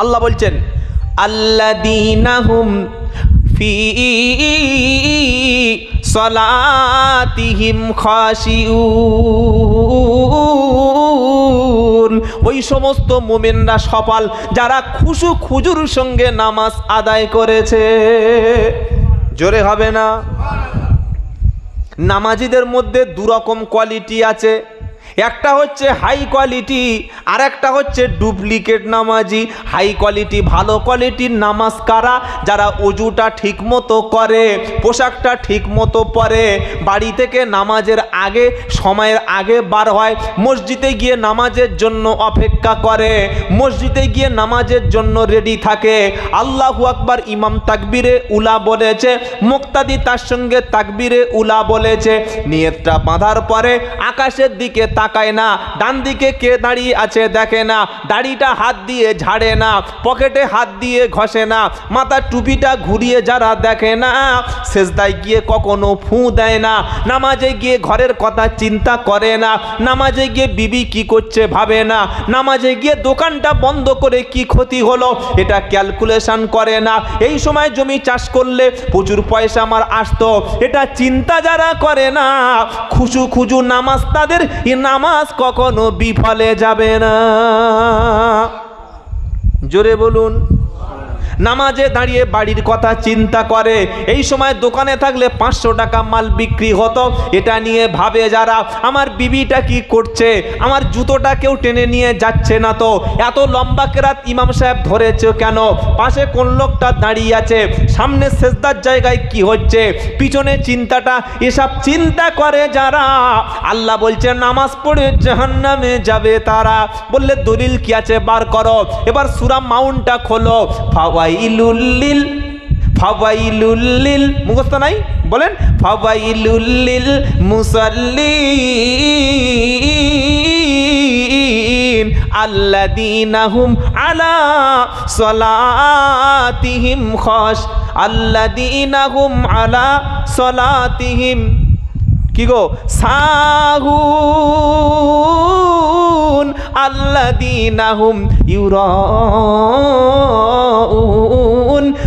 আল্লাহ বলছেন আল্লাদিনাহুম ফি সলাতিহিম ওই সমস্ত মোমেনরা সফল, যারা খুশু খুজুর সঙ্গে নামাজ আদায় করেছে। জোরে হবে না? নামাজিদের মধ্যে দুরকম কোয়ালিটি আছে। একটা হচ্ছে হাই কোয়ালিটি আর একটা হচ্ছে ডুপ্লিকেট নামাজি। হাই কোয়ালিটি ভালো কোয়ালিটির নামাজ কারা যারা অজুটা ঠিক মতো করে, পোশাকটা ঠিক মতো পরে, বাড়ি থেকে নামাজের আগে, সময়ের আগে বার হয়, মসজিদে গিয়ে নামাজের জন্য অপেক্ষা করে, মসজিদে গিয়ে নামাজের জন্য রেডি থাকে। আল্লাহু আকবার ইমাম তাকবিরে উলা বলেছে, মুক্তাদি তার সঙ্গে তাকবিরে উলা বলেছে। নিয়তটা বাঁধার পরে আকাশের দিকে তাকায় না। ডান দিকে কে দাঁড়িয়ে আছে দেখে না। দাড়িটা হাত দিয়ে ঝাড়ে না। পকেটে হাত দিয়ে ঘষে না। মাথার টুপিটা ঘুরিয়ে যারা দেখে না শেষদায় গিয়ে কখনো ফু দেয় না। নামাজে গিয়ে ঘরের কথা চিন্তা করে না। নামাজে গিয়ে বিবি কি করছে ভাবে না। নামাজে গিয়ে দোকানটা বন্ধ করে কি ক্ষতি হলো, এটা ক্যালকুলেশন করে না। এই সময় জমি চাষ করলে প্রচুর পয়সা আমার আসতো। এটা চিন্তা যারা করে না খুচু খুজু নামাজ তাদের নামাজ কখনো বিফলে যাবে না। জোরে বলুন। নামাজে দাঁড়িয়ে বাড়ির কথা চিন্তা করে। এই সময় দোকানে থাকলে পাঁচশো টাকা মাল বিক্রি হতো। এটা নিয়ে ভাবে যারা, আমার বিবিটা কি করছে? আমার জুতোটা কেউ টেনে নিয়ে যাচ্ছে না তো? এত লম্বা কেরাত ইমাম সাহেব ধরেছে কেন? পাশে কোন লোকটা দাঁড়িয়ে আছে? সামনে শেষদার জায়গায় কি হচ্ছে? পিছনে চিন্তাটা, এসব চিন্তা করে যারা। আল্লাহ বলছে নামাজ পড়ে জাহান্নামে যাবে তারা। বললে, দলিল কি আছে? বার করো। এবার সুরা মাউন্টটা খোলো। ফাওয়াইলুল্লিল ফাওয়াইলুল্লিল, মুখস্থ নাই? বলেন, ফাওয়াইলুল্লিল মুসাল্লিন আল্লাদিনাহুম আলা সলাতিহিম খস আল্লাদিনাহুম আলা সলাতিহিম, কি গো? সাহুন আল্লাদিনাহুম ইউরাউন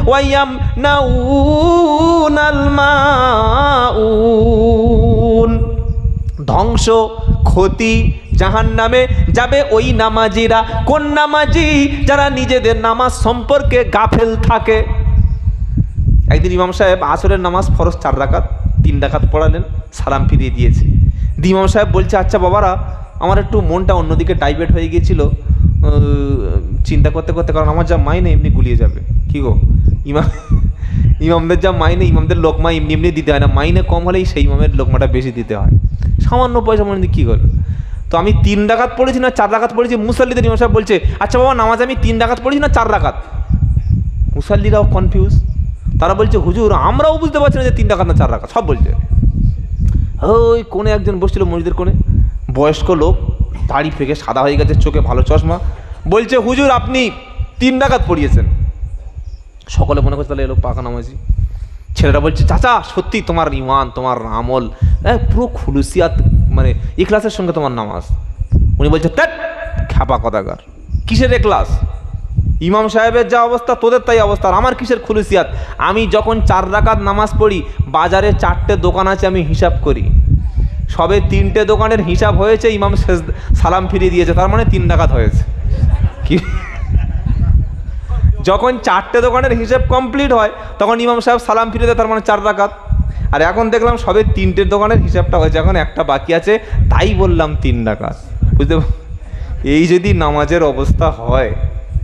ওয়ায়াম নাউনাল মাউন ধ্বংস ক্ষতি জাহান নামে যাবে ওই নামাজিরা। কোন নামাজি যারা নিজেদের নামাজ সম্পর্কে গাফেল থাকে? একদিন ইমাম সাহেব আসরের নামাজ ফরজ চার রাকাত, তিন রাকাত পড়ালেন, সালাম ফিরিয়ে দিয়েছে। দি ইমাম সাহেব বলছে আচ্ছা বাবারা আমার একটু মনটা অন্যদিকে ডাইভার্ট হয়ে গিয়েছিল চিন্তা করতে করতে, কারণ আমার যা মাইনে এমনি গুলিয়ে যাবে। কি গো? ইমাম, ইমামদের যা মাইনে, ইমামদের লোকমা এমনি এমনি দিতে হয় না। মাইনে কম হলেই সেই ইমামের লোকমাটা বেশি দিতে হয়। সামান্য পয়সা মনে কী করবে তো আমি তিন ডাকাত পড়েছি না চার ডাকাত পড়েছি? মুসাল্লিদের ইমাম সাহেব বলছে আচ্ছা বাবা, নামাজ আমি তিন ডাকাত পড়েছি না চার ডাকাত? মুসাল্লিরাও কনফিউজ তারা বলছে, হুজুর, আমরাও বুঝতে পারছি না যে তিন ডাকাত না চার ডাকাত। সব বলছে। ওই কোণে একজন বসছিল মসজিদের কোণে। বয়স্ক লোক, দাড়ি ফেকে সাদা হয়ে গেছে, চোখে ভালো চশমা। বলছে, হুজুর, আপনি তিন ডাকাত পড়িয়েছেন। সকলে মনে করছে, তাহলে এলো পাকা নামাজি। ছেলেরা বলছে, চাচা, সত্যি তোমার ইমান, তোমার আমল হ্যাঁ পুরো খুলুসিয়াত মানে ইখলাসের সঙ্গে তোমার নামাজ। উনি বলছে ত্যাট খ্যাপা কথাকার। কিসের এক্লাস ইমাম সাহেবের যা অবস্থা, তোদের তাই অবস্থা আমার কিসের খুলুসিয়াত? আমি যখন চার রাকাত নামাজ পড়ি, বাজারে চারটে দোকান আছে, আমি হিসাব করি। সবে তিনটে দোকানের হিসাব হয়েছে, ইমাম শেষ সালাম ফিরিয়ে দিয়েছে, তার মানে তিন ডাকাত হয়েছে। কি? যখন চারটে দোকানের হিসেব কমপ্লিট হয়, তখন ইমাম সাহেব সালাম ফিরে দেয়, তার মানে চার ডাকাত আর এখন দেখলাম সবে তিনটে দোকানের হিসাবটা হয়েছে, এখন একটা বাকি আছে, তাই বললাম তিন ডাকাত বুঝতে এই যদি নামাজের অবস্থা হয়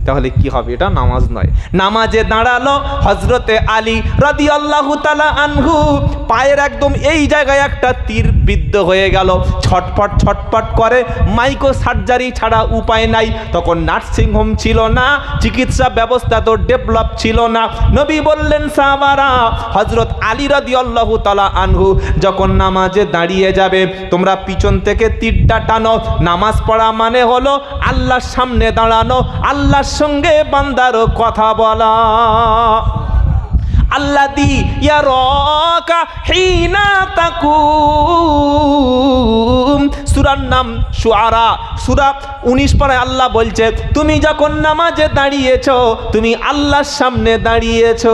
তাহলে কি হবে? এটা নামাজ নয়। নামাজে দাঁড়াল হজরতে আলী রাদি আল্লাহ তালা আনহু। পায়ের একদম এই জায়গায় একটা তীর বিদ্ধ হয়ে গেল। ছটফট ছটফট করে মাইক্রো সার্জারি ছাড়া উপায় নাই। তখন নার্সিং হোম ছিল না, চিকিৎসা ব্যবস্থা তো ডেভেলপ ছিল না। নবী বললেন, সাহাবারা হজরত আলী রাদি আল্লাহ তালা আনহু যখন নামাজে দাঁড়িয়ে যাবে, তোমরা পিছন থেকে তীরটা টানো। নামাজ পড়া মানে হলো আল্লাহর সামনে দাঁড়ানো। আল্লাহর সঙ্গে বান্দার কথা বলা। আল্লাদি ইয়ারাকা হিনা তাকুম সুরার নাম সুয়ারা। সুরা উনিশ পাড়ায় আল্লাহ বলছে, তুমি যখন নামাজে দাঁড়িয়েছ, তুমি আল্লাহর সামনে দাঁড়িয়েছ।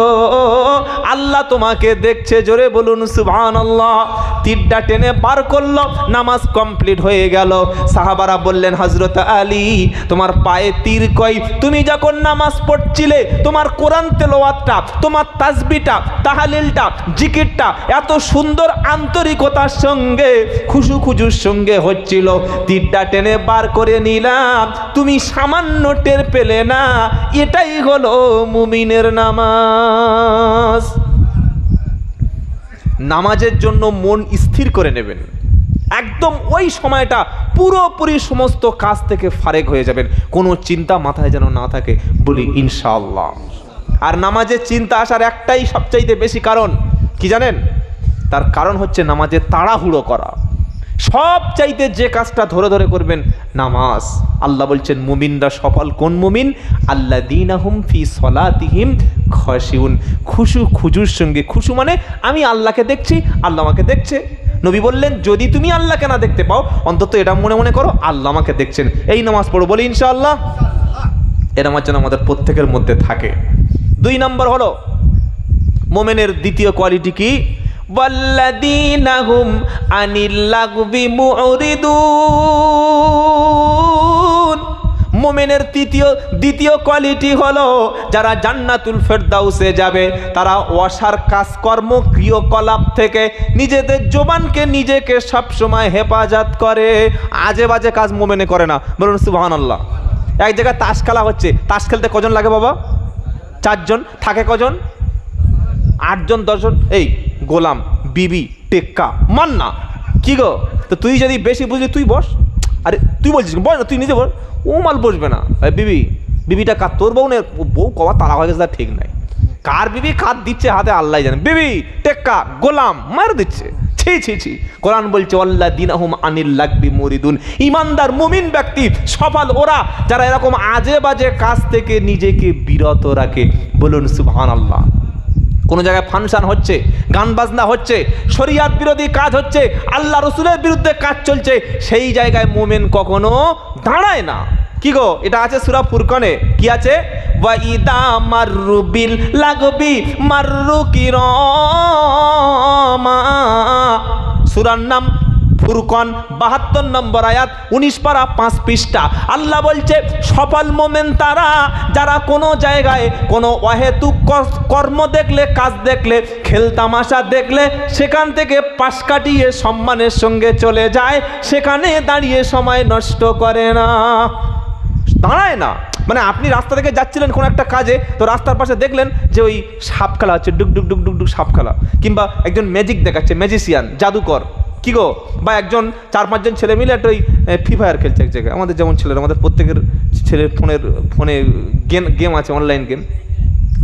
আল্লাহ তোমাকে দেখছে, জোরে বলুন সুবহান আল্লাহ তীরটা টেনে পার করল, নামাজ কমপ্লিট হয়ে গেল। সাহাবারা বললেন হজরত আলী, তোমার পায়ে তীর কই? তুমি যখন নামাজ পড়ছিলে, তোমার কোরআন তেলোয়াতটা তোমার তাসবিটা তাহালিলটা, জিকিরটা এত সুন্দর আন্তরিকতার সঙ্গে, খুশু খুজুর সঙ্গে হচ্ছিল। তীরটা টেনে বার করে নিলাম। তুমি সামান্য টের পেলে না। এটাই হলো মুমিনের নামাজ। নামাজের জন্য মন স্থির করে নেবেন। একদম ওই সময়টা পুরোপুরি সমস্ত কাজ থেকে ফারেক হয়ে যাবেন। কোনো চিন্তা মাথায় যেন না থাকে। বলি, ইনশাআল্লাহ। আর নামাজের চিন্তা আসার একটাই সবচাইতে বেশি কারণ, কি জানেন? তার কারণ হচ্ছে নামাজে তাড়াহুড়ো করা। সব চাইতে যে কাজটা ধরে ধরে করবেন নামাজ। আল্লাহ বলছেন, মুমিনরা সফল কোন মুমিন? আল্লাহ দিন আহম ফি সলা সলাতিহিম খসিউন খুশু, খুজুর সঙ্গে, খুশু মানে আমি আল্লাহকে দেখছি, আল্লাহ আমাকে দেখছে। নবী বললেন, যদি তুমি আল্লাহকে না দেখতে পাও, অন্তত এটা মনে মনে করো, আল্লাহ আমাকে দেখছেন। এই নামাজ পড়ো, বলি ইনশাআল্লাহ। এ নামাজ যেন আমাদের প্রত্যেকের মধ্যে থাকে। দুই নম্বর হলো, মোমেনের দ্বিতীয় কোয়ালিটি কি? والذين هم عن اللغو معرضون মোমেনের তৃতীয় দ্বিতীয় কোয়ালিটি হলো যারা জান্নাতুল ফেরদাউসে যাবে তারা অসার কাজকর্ম ক্রিয়কলাপ থেকে নিজেদের জোবানকে নিজেকে সবসময় হেফাজত করে আজে বাজে কাজ মোমেনে করে না বলুন সুবাহান আল্লাহ এক জায়গায় তাস খেলা হচ্ছে তাস খেলতে কজন লাগে বাবা চারজন থাকে কজন আটজন দশজন এই গোলাম, বিবি, টেক্কা, মান্না। কি গো? তো তুই যদি বেশি বুঝলি, তুই বস। আরে, তুই বলছিস বস না, তুই নিজে বল। ও মাল বসবে না। বিবি, বিবিটা কার? তোর বউ না বউ কবা তারা হয়ে গেছে ঠিক নাই। কার বিবি কার দিচ্ছে হাতে আল্লাহ জানে। বিবি, টেক্কা, গোলাম, মার দিচ্ছে। ছি ছি ছি। কোরআন বলছে আল্লাহ দিন আহম আনিল লাগবি মরিদুন। ইমানদার, মুমিন ব্যক্তি, সফল ওরা, যারা এরকম আজে বাজে কাজ থেকে নিজেকে বিরত রাখে। বলুন সুবহান আল্লাহ কোনো জায়গায় ফাংশন হচ্ছে, গান বাজনা হচ্ছে, শরিয়াত বিরোধী কাজ হচ্ছে, আল্লাহ রসুলের বিরুদ্ধে কাজ চলছে, সেই জায়গায় মোমেন কখনো দাঁড়ায় না। কি গো, এটা আছে সুরা ফুরকনে? কি আছে? বিল সুরার নাম ফুরকন বাহাত্তর নম্বর আয়াত, উনিশ পারা পাঁচ পৃষ্ঠা। আল্লাহ বলছে, সফল মোমেন তারা, যারা কোনো জায়গায় কোনো অহেতুক কর্ম দেখলে, কাজ দেখলে খেলতামাশা দেখলে, সেখান থেকে পাশ কাটিয়ে সম্মানের সঙ্গে চলে যায়, সেখানে দাঁড়িয়ে সময় নষ্ট করে না। দাঁড়ায় না। মানে আপনি রাস্তা থেকে যাচ্ছিলেন কোনো একটা কাজে, তো রাস্তার পাশে দেখলেন যে ওই সাপ খেলা হচ্ছে, ডুক ডুক ডুক ডুক ডুক সাপ খেলা কিংবা একজন ম্যাজিক দেখাচ্ছে ম্যাজিশিয়ান জাদুকর। কি গো? বা একজন, চার পাঁচজন ছেলে মিলে একটা ওই ফ্রি ফায়ার খেলছে এক জায়গায়। আমাদের যেমন ছেলেরা, আমাদের প্রত্যেকের ছেলের ফোনের, ফোনে গেম গেম আছে অনলাইন গেম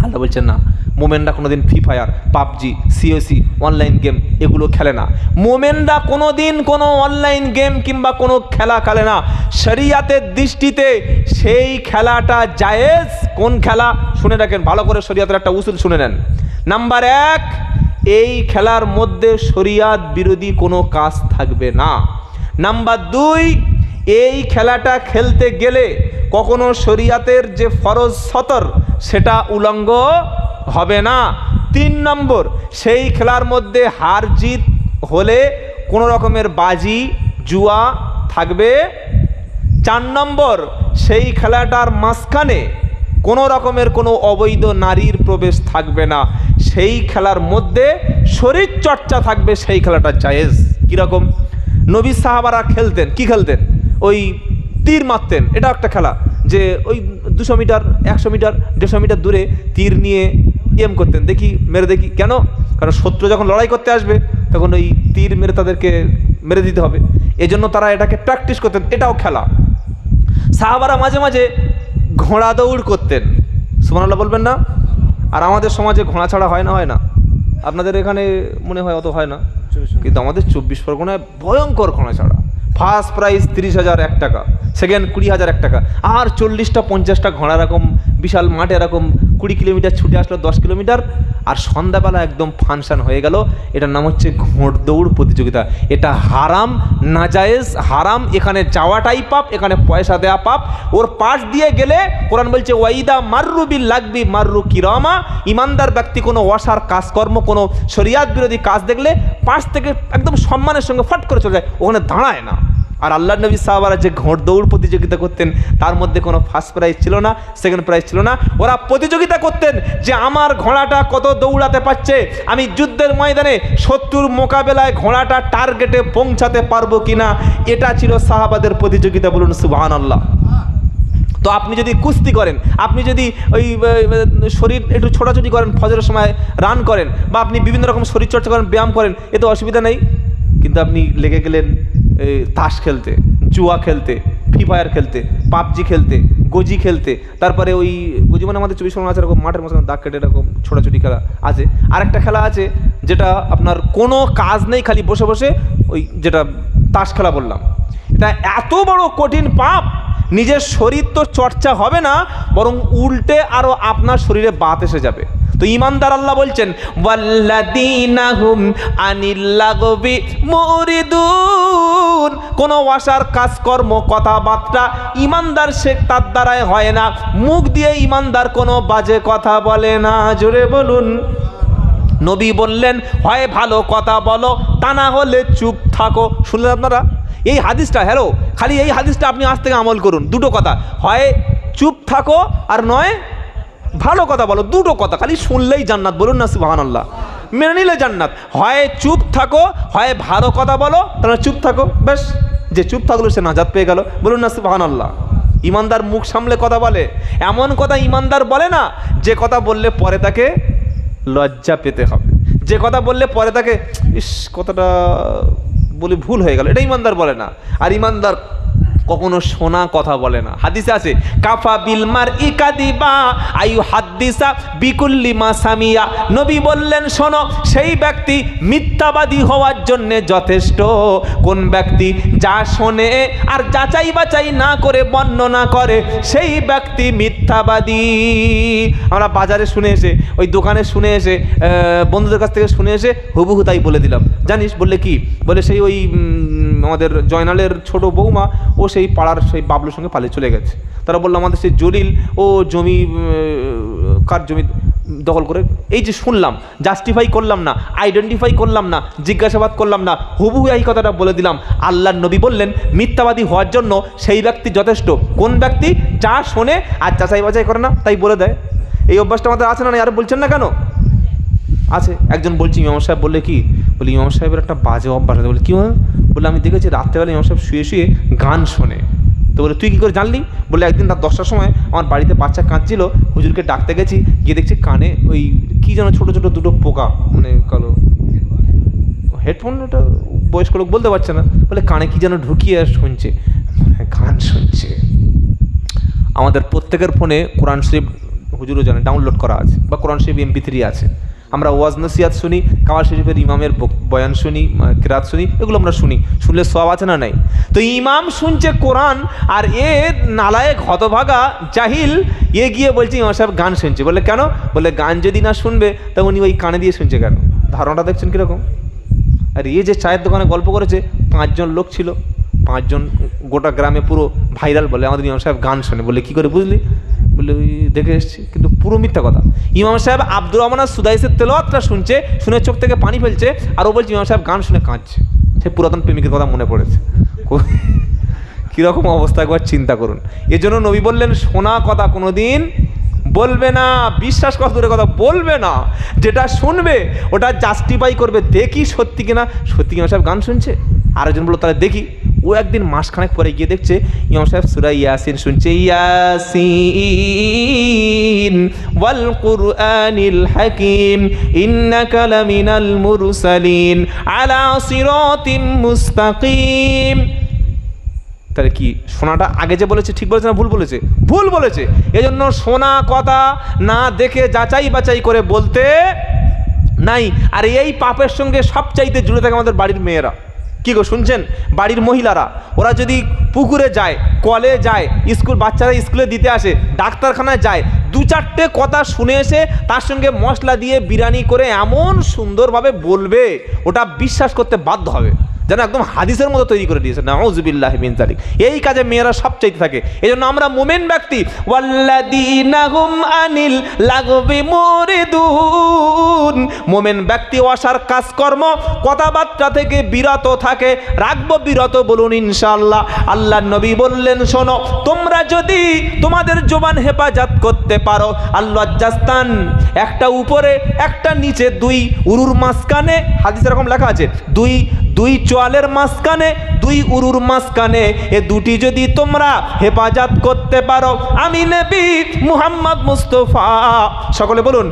আল্লাহ বলছেন, না, মোমেনরা কোনোদিন free fire PUBG COC online game এগুলো খেলে না। মোমেনরা কোনো দিন কোনো অনলাইন গেম কিংবা কোনো খেলা খেলে না। শরিয়াতের দৃষ্টিতে সেই খেলাটা জায়েজ। কোন খেলা? শুনে রাখেন, ভালো করে শরিয়াতের একটা উসুল শুনে নেন। নাম্বার এক এই খেলার মধ্যে শরিয়াত বিরোধী কোনো কাজ থাকবে না। নাম্বার দুই, এই খেলাটা খেলতে গেলে কখনো শরিয়াতের যে ফরজ সতর, সেটা উলঙ্গ হবে না। তিন নম্বর, সেই খেলার মধ্যে হার জিত হলে কোনো রকমের বাজি, জুয়া থাকবে। চার নম্বর, সেই খেলাটার মাঝখানে কোনো রকমের কোনো অবৈধ নারীর প্রবেশ থাকবে না। সেই খেলার মধ্যে শরীর চর্চা থাকবে, সেই খেলাটা জায়েজ। কীরকম? নবী সাহাবারা খেলতেন, কি খেলতেন? ওই তীর মারতেন। এটা একটা খেলা যে ওই দুশো মিটার, একশো মিটার, দেড়শো মিটার দূরে তীর নিয়ে এম করতেন। দেখি, মেরে দেখি। কেন? কারণ শত্রু যখন লড়াই করতে আসবে, তখন ওই তীর মেরে তাদেরকে মেরে দিতে হবে। এজন্য তারা এটাকে প্র্যাকটিস করতেন। এটাও খেলা। সাহাবারা মাঝে মাঝে ঘোড়া দৌড় করতেন। সুমানাল্লাহ বলবেন না? আর আমাদের সমাজে ঘোড়া ছাড়া হয় না হয় না? আপনাদের এখানে মনে হয় অত হয় না? কিন্তু আমাদের চব্বিশ পরগনায় ভয়ঙ্কর ঘোড়া ছাড়া। ফার্স্ট প্রাইজ তিরিশ হাজার এক টাকা সেকেন্ড কুড়ি হাজার এক টাকা আর চল্লিশটা পঞ্চাশটা ঘোড়া এরকম বিশাল মাঠ এরকম কুড়ি কিলোমিটার ছুটে আসলো দশ কিলোমিটার আর সন্ধ্যাবেলা একদম ফাংশান হয়ে গেল। এটার নাম হচ্ছে ঘোড় দৌড় প্রতিযোগিতা। এটা হারাম, নাজায়েজ, হারাম, এখানে যাওয়াটাই পাপ, এখানে পয়সা দেওয়া পাপ। ওর পাশ দিয়ে গেলে কোরআন বলছে, ওয়াইদা মাররু বিল লাগবি মাররু কিরামা। ইমানদার ব্যক্তি কোনো অসার কাজকর্ম, কোনো শরিয়াত বিরোধী কাজ দেখলে পাশ থেকে একদম সম্মানের সঙ্গে ফট করে চলে যায়, ওখানে দাঁড়ায় না। আর আল্লাহ নবী সাহাবারা যে ঘোড় দৌড় প্রতিযোগিতা করতেন, তার মধ্যে কোনো ফার্স্ট প্রাইজ ছিল না সেকেন্ড প্রাইজ ছিল না। ওরা প্রতিযোগিতা করতেন যে আমার ঘোড়াটা কত দৌড়াতে পারছে, আমি যুদ্ধের ময়দানে শত্রুর মোকাবেলায় ঘোড়াটা টার্গেটে পৌঁছাতে পারব কিনা, এটা ছিল সাহাবাদের প্রতিযোগিতা বলুন সুবাহান আল্লাহ তো আপনি যদি কুস্তি করেন, আপনি যদি ওই শরীর একটু ছোটাছুটি করেন, ফজরের সময় রান করেন, বা আপনি বিভিন্ন রকম শরীরচর্চা করেন, ব্যায়াম করেন, এতে অসুবিধা নেই। কিন্তু আপনি লেগে গেলেন এই, তাস খেলতে জুয়া খেলতে ফ্রি ফায়ার খেলতে পাবজি খেলতে গজি খেলতে তারপরে ওই গজি মানে আমাদের চব্বিশ পরগনা আছে এরকম মাঠের মধ্যে দাগ কেটে এরকম ছোটাছুটি খেলা আছে। আরেকটা খেলা আছে যেটা আপনার কোনো কাজ নেই খালি বসে বসে ওই যেটা তাস খেলা বললাম। এটা এত বড় কঠিন পাপ নিজের শরীর তো চর্চা হবে না বরং উল্টে আরও আপনার শরীরে বাত এসে যাবে। তো ইমানদার আল্লাহ বলছেন ওয়াল্লাদিনাহুম আনিল্লাগবি মুরিদুন। কোনো ওয়াসার কাজকর্ম, কথাবার্তা ইমানদার শেখ তার দ্বারাই হয় না। মুখ দিয়ে ইমানদার কোনো বাজে কথা বলে না। জোরে বলুন। নবী বললেন, হয় ভালো কথা বলো, তা না হলে চুপ থাকো। শুনলেন আপনারা? এই হাদিসটা, হ্যালো, খালি এই হাদিসটা আপনি আজ থেকে আমল করুন। দুটো কথা, হয় চুপ থাকো আর নয় ভালো কথা বলো, দুটো কথা, খালি শুনলেই জান্নাত, বলুন না সুবাহান আল্লাহ মেনে নিলে জান্নাত। হয় চুপ থাকো, হয় ভালো কথা বলো, তাহলে চুপ থাকো বেশ যে চুপ থাকল, সে নাজাত পেয়ে গেল। বলুন না সুবাহান আল্লাহ ইমানদার মুখ সামলে কথা বলে। এমন কথা ইমানদার বলে না, যে কথা বললে পরে তাকে লজ্জা পেতে হবে। যে কথা বললে পরে তাকে, ইস, কথাটা বলে ভুল হয়ে গেল। এটা ইমানদার বলে না। আর ইমানদার কখনো শোনা কথা বলে না। হাদিসে আছে, কাফা বিলমার ইকাদিবা আয়ু হাদ্দিসা বিকুল্লি সামিয়া। নবী বললেন, শোনো, সেই ব্যক্তি মিথ্যাবাদী হওয়ার জন্যে যথেষ্ট। কোন ব্যক্তি যা শোনে আর যাচাই বাচাই না করে বর্ণনা করে, সেই ব্যক্তি মিথ্যাবাদী। আমরা বাজারে শুনে এসে, ওই দোকানে শুনে এসে বন্ধুদের কাছ থেকে শুনে এসে হুবহু তাই বলে দিলাম। জানিস, বললে কি? বলে সেই ওই আমাদের জয়নালের ছোট বৌমা, ও সেই পাড়ার সেই বাবলুর সঙ্গে পালিয়ে চলে গেছে। তারা বলল, আমাদের সেই জলিল, ও জমি কার জমি দখল করে? এই যে শুনলাম জাস্টিফাই করলাম না আইডেন্টিফাই করলাম না, জিজ্ঞাসাবাদ করলাম না, হুবহু এই কথাটা বলে দিলাম। আল্লাহর নবী বললেন, মিথ্যাবাদী হওয়ার জন্য সেই ব্যক্তি যথেষ্ট। কোন ব্যক্তি যা শোনে আর যাচাই বাছাই করে না, তাই বলে দেয়? এই অভ্যাসটা আমাদের আছে না আর বলছেন না কেন? আছে। একজন বলছি, ইমাম সাহেব বললে কি? বলি, ইমাম সাহেবের একটা বাজে অভ্যাস আছে। বলে, কি হয় বলে আমি দেখেছি রাত্রেবেলা ইমাম সাহেব শুয়ে শুয়ে গান শোনে। তো বলে, তুই কী করে জানলি? বলে, একদিন রাত দশটার সময় আমার বাড়িতে বাচ্চা কাঁদছিল, হুজুরকে ডাকতে গেছি, গিয়ে দেখছি কানে ওই কী যেন ছোটো ছোটো দুটো পোকা মানে কালো হেডফোন ওটা বয়স্ক লোক বলতে পারছে না। বলে, কানে কি যেন ঢুকিয়ে আর শুনছে মানে গান শুনছে। আমাদের প্রত্যেকের ফোনে কোরআন শরীফ হুজুরও জানে ডাউনলোড করা আছে, বা কোরআন শরীফ এমপি থ্রি আছে। আমরা ওয়াজ নসিয়াত শুনি কাওয়ার শরীফের ইমামের বয়ান শুনি কিরাত শুনি, এগুলো আমরা শুনি। শুনলে সব আছে না নাই? তো ইমাম শুনছে কোরআন আর এ নালায়েক হতভাগা জাহিল এ গিয়ে বলছে, ইমাম সাহেব গান শুনছে। বলে কেন? বলে গান যদি না শুনবে, তা উনি ওই কানে দিয়ে শুনছে কেন? ধারণাটা দেখছেন কীরকম? আর এ যে চায়ের দোকানে গল্প করেছে, পাঁচজন লোক ছিল, পাঁচজন গোটা গ্রামে পুরো ভাইরাল বলে আমাদের ইমাম সাহেব গান শোনে। বলে কী করে বুঝলি? বলে দেখে এসেছি, কিন্তু পুরো মিথ্যা কথা। ইমাম সাহেব আব্দুর রহমান সুদাইসের তেলোয়াতটা শুনছে, শুনে চোখ থেকে পানি ফেলছে আর ও বলছে, ইমাম সাহেব গান শুনে কাঁদছে। সে পুরাতন প্রেমিকের কথা মনে পড়েছে। কীরকম অবস্থা, একবার চিন্তা করুন। এজন্য নবী বললেন, শোনা কথা কোনো দিন বলবে না, বিশ্বাস কথা দূরের কথা বলবে না। যেটা শুনবে, ওটা জাস্টিফাই করবে। দেখি সত্যি কিনা। সত্যি কিনা সাহেব গান শুনছে? আরেকজন বলল, তাহলে দেখি। ও একদিন মাসখানেক পরে গিয়ে দেখছে ইমাম সাহেব সুরা ইয়াসিন শুনছে, ইয়াসিন ওয়াল কুরআনিল হাকিম, ইন্নাকা লামিনাল মুরসালিন, আলা সিরাতিম মুস্তাকিম। তাহলে কি সোনাটা আগে যে বলেছে, ঠিক বলেছে না ভুল বলেছে? ভুল বলেছে। এজন্য সোনা কথা না দেখে যাচাই বাছাই করে বলতে নাই। আর এই পাপের সঙ্গে সবচাইতে জুড়ে থাকে আমাদের বাড়ির মেয়েরা। কি গো, শুনছেন? বাড়ির মহিলারা, ওরা যদি পুকুরে যায়, কলে যায়, স্কুল, বাচ্চারা স্কুলে দিতে আসে, ডাক্তারখানায় যায় দু চারটে কথা শুনে এসে তার সঙ্গে মশলা দিয়ে বিরিয়ানি করে এমন সুন্দরভাবে বলবে, ওটা বিশ্বাস করতে বাধ্য হবে। যেন একদম হাদিসের মতো তৈরি করে দিয়েছে, নাউজুবিল্লাহ মিন জালিক এই কাজে মেয়েরা সব চাইতে থাকে। এই জন্য আমরা মোমেন ব্যক্তি আনিল মোমেন ব্যক্তি অসার কাজকর্ম, কথাবার্তা থেকে বিরত থাকে, রাখব বিরত বলুন ইনশাআল্লাহ। আল্লাহ নবী বললেন, শোনো, তোমরা যদি তোমাদের জবান হেফাজত করতে পারো আল্লাহ জাস্তান একটা উপরে, একটা নিচে, দুই উরুর মাঝখানে, হাদিস এরকম লেখা আছে, দুই দুই চোয়ালের মাঝখানে, দুই উরুর মাঝখানে, এ দুটি যদি তোমরা হেফাজত করতে পারো, আমি নবী মুহাম্মদ মুস্তফা। সকলে বলুন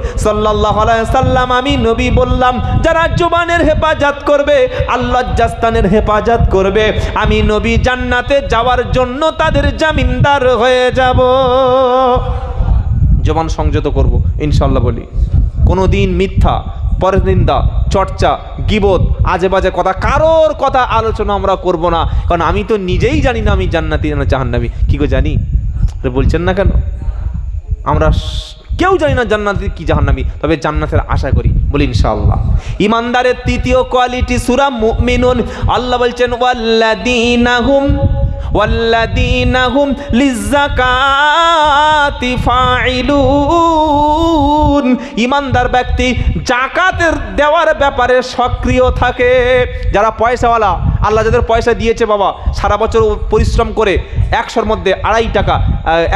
আলাইহি সাল্লাম আমি নবী বললাম, যারা জবানের হেফাজত করবে আল্লাহ জাস্তানের হেফাজত করবে, আমি নবী জান্নাতে যাওয়ার জন্য তাদের জামিনদার হয়ে যাব। জবান সংযত করব ইনশাল্লাহ বলি। কোনো দিন মিথ্যা পরনিন্দা চর্চা, গিবত আজে বাজে কথা, কারোর কথা আলোচনা আমরা করব না। কারণ আমি তো নিজেই জানি না আমি জান্নাতি না জাহান্নামি। কি গো জানি? বলছেন না কেন? আমরা কেউ জানি না জান্নাতি কি জাহান্নামি। তবে জান্নাতের আশা করি, বলি ইনশাআল্লাহ। ইমানদারের তৃতীয় কোয়ালিটি সুরা মুমিনুন, আল্লাহ বলছেন ওয়াল্লাদিনাহুম ওয়াল্লাদিনাহুম লিজ্জাকাতি ফাইলুন ইমানদার ব্যক্তি জাকাতের দেওয়ার ব্যাপারে সক্রিয় থাকে। যারা পয়সাওয়ালা, আল্লাহ যাদের পয়সা দিয়েছে বাবা, সারা বছর পরিশ্রম করে, একশোর মধ্যে আড়াই টাকা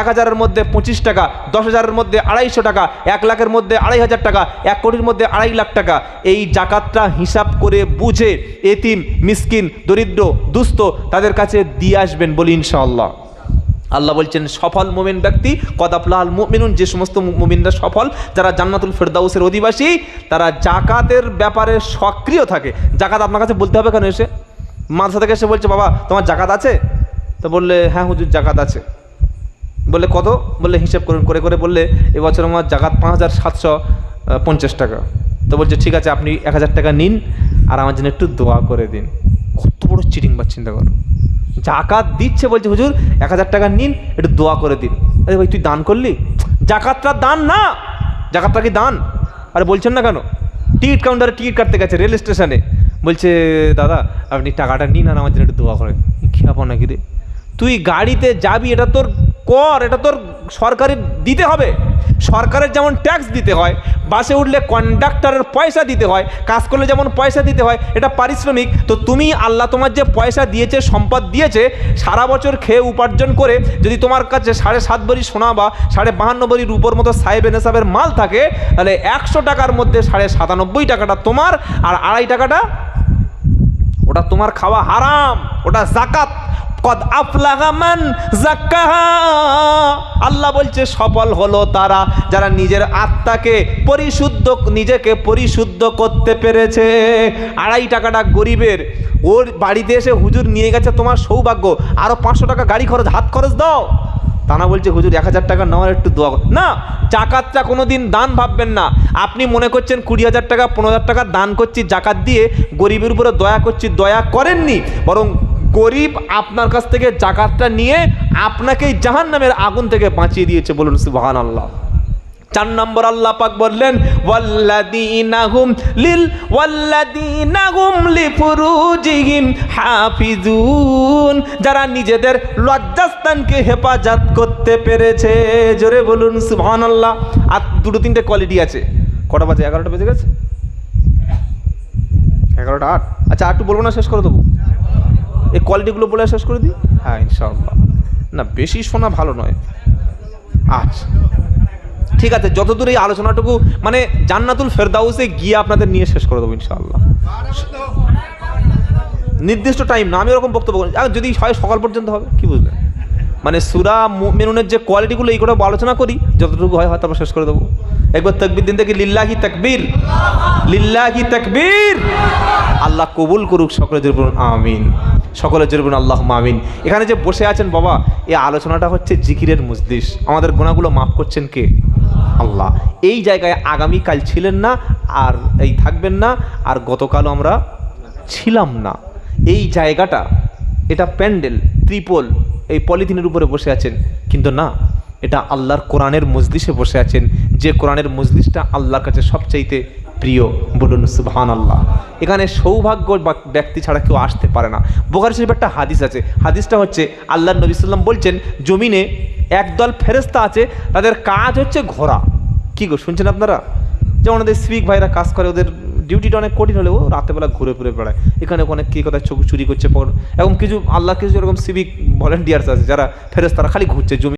এক হাজারের মধ্যে পঁচিশ টাকা, দশ হাজারের মধ্যে আড়াইশো টাকা, এক লাখের মধ্যে আড়াই হাজার টাকা, এক কোটির মধ্যে আড়াই লাখ টাকা। এই জাকাতটা হিসাব করে বুঝে এতিম, মিসকিন, দরিদ্র, দুস্থ তাদের কাছে দিয়ে আসবেন বলি ইনশাআল্লাহ। আল্লাহ বলছেন, সফল মোমেন ব্যক্তি কদাপলাল মুমিনুন, যে সমস্ত মুমিনরা সফল, যারা জান্নাতুল ফেরদাউসের অধিবাসী, তারা জাকাতের ব্যাপারে সক্রিয় থাকে। জাকাত আপনার কাছে বলতে হবে কেন এসে? মাদ্রাসা থেকে এসে বলছে, বাবা, তোমার জাকাত আছে? তো বললে হ্যাঁ হুজুর, জাকাত আছে। বললে কত? বললে হিসেব করুন, করে করে বললে এবছর আমার জাগাত পাঁচ হাজার সাতশো পঞ্চাশ টাকা। তো বলছে, ঠিক আছে, আপনি এক হাজার টাকা নিন আর আমার জন্য একটু দোয়া করে দিন। কত বড় চিটিং বা চিন্তা করো। জাকাত দিচ্ছে বলছে, হুজুর, এক হাজার টাকা নিন, একটু দোয়া করে দিন। আরে ভাই, তুই দান করলি? জাকাতটা দান না, জাকাতটা কি দান? আরে বলছেন না কেন? টিকিট কাউন্টারে টিকিট কাটতে গেছে, রেল স্টেশনে। বলছে, দাদা, আপনি টাকাটা নিন আর আমার জন্য একটু দোয়া করেন। খেয়াবো নাকি রে? তুই গাড়িতে যাবি, এটা তোর কর, এটা তোর সরকারের দিতে হবে। সরকারের যেমন ট্যাক্স দিতে হয়, বাসে উঠলে কন্ডাক্টরের পয়সা দিতে হয়, কাজ করলে যেমন পয়সা দিতে হয়, এটা পারিশ্রমিক। তো তুমি আল্লাহ তোমার যে পয়সা দিয়েছে, সম্পদ দিয়েছে, সারা বছর খেয়ে উপার্জন করে যদি তোমার কাছে সাড়ে সাত ভরি সোনা বা সাড়ে বাহান্ন ভরি রূপোর মতো সাহেব নেসাবের মাল থাকে, তাহলে একশো টাকার মধ্যে সাড়ে সাতানব্বই টাকাটা তোমার আর আড়াই টাকাটা ওটা তোমার খাওয়া হারাম, ওটা জাকাত। কদ আফলাহা মান জাক্কাহা আল্লাহ বলছে, সফল হলো তারা যারা নিজের আত্মাকে পরিশুদ্ধ, নিজেকে পরিশুদ্ধ করতে পেরেছে। আড়াই টাকাটা গরিবের, ওর বাড়িতে এসে হুজুর নিয়ে গেছে তোমার সৌভাগ্য। আরও পাঁচশো টাকা গাড়ি খরচ, হাত খরচ দাও। তা না বলছে, হুজুর, এক হাজার টাকা নেওয়ার একটু দোয়া না, জাকাতটা কোনো দিন দান ভাববেন না। আপনি মনে করছেন কুড়ি হাজার টাকা, পনেরো হাজার টাকা দান করছি, জাকাত দিয়ে গরিবের উপরে দয়া করছি, দয়া করেননি। বরং গরিব আপনার কাছ থেকে জাকাতটা নিয়ে আপনাকেই জাহান নামের আগুন থেকে বাঁচিয়ে দিয়েছে বলুন সুবাহান আল্লাহ চার নম্বর আল্লাহ পাক বললেন ওয়াল্লাদিনাহুম লিল ওয়াল্লাদিনাহুম লিফুরুজিহিম হাফিজুন। যারা নিজেদের লজ্জাস্থানকে হেফাজত করতে পেরেছে, জোরে বলুন সুবহানাল্লাহ। আর দুটো তিনটে কোয়ালিটি আছে। কটা বাজে? এগারোটা বেজে গেছে? এগারোটা আট? আচ্ছা একটু বলব না, শেষ করে দেবো। এই কোয়ালিটিগুলো বলে শেষ করে দিই? হ্যাঁ ইনশাআল্লাহ। না, বেশি শোনা ভালো নয়। আচ্ছা। ঠিক আছে, যতদূর এই আলোচনাটুকু মানে জান্নাতুল ফেরদাউসে গিয়ে আপনাদের নিয়ে শেষ করে দেবো ইনশাআল্লাহ। নির্দিষ্ট টাইম না, আমি ওরকম বক্তব্য করি। যদি হয়, সকাল পর্যন্ত হবে, কি বুঝলেন? মানে সুরা মেনুনের যে কোয়ালিটিগুলো এই করে আলোচনা করি, যতটুকু হয়, হয়তো আমরা শেষ করে দেবো। একবার তকবির দিন থেকে লিল্লাহি তাকবীর। লিল্লাহি তাকবীর। আল্লাহ কবুল করুক সকলে জোরে বলুন আমিন। সকলে জোরে বলুন আল্লাহ আমিন। এখানে যে বসে আছেন বাবা, এই আলোচনাটা হচ্ছে জিকিরের মজলিস। আমাদের গোনাগুলো মাফ করছেন কে? আল্লাহ। এই জায়গায় আগামীকাল ছিলেন না, আর এই থাকবেন না, আর গতকালও আমরা ছিলাম না। এই জায়গাটা, এটা প্যান্ডেল, ত্রিপল, এই পলিথিনের উপরে বসে আছেন। কিন্তু না এটা আল্লাহর কোরআনের মজলিসে বসে আছেন। যে কোরআনের মজলিসটা আল্লাহর কাছে সবচাইতে প্রিয়, বলুন সুবহান আল্লাহ এখানে সৌভাগ্য ব্যক্তি ছাড়া কেউ আসতে পারে না। বোখারি শরীফ একটা হাদিস আছে। হাদিসটা হচ্ছে আল্লাহ নবী সাল্লাম বলছেন, জমিনে একদল ফেরেস্তা আছে, তাদের কাজ হচ্ছে ঘোরা। কি গো, শুনছেন আপনারা? যেমন ওদের সিভিক ভাইরা কাজ করে, ওদের ডিউটিটা অনেক কঠিন হলেও রাতেবেলা ঘুরে ঘুরে বেড়ায়। এখানে ওখানে কী কথা চোখ চুরি করছে এবং কিছু আল্লাহ কিছু এরকম সিভিক ভলেন্টিয়ার্স আছে, যারা ফেরেস্তারা খালি ঘুরছে জমি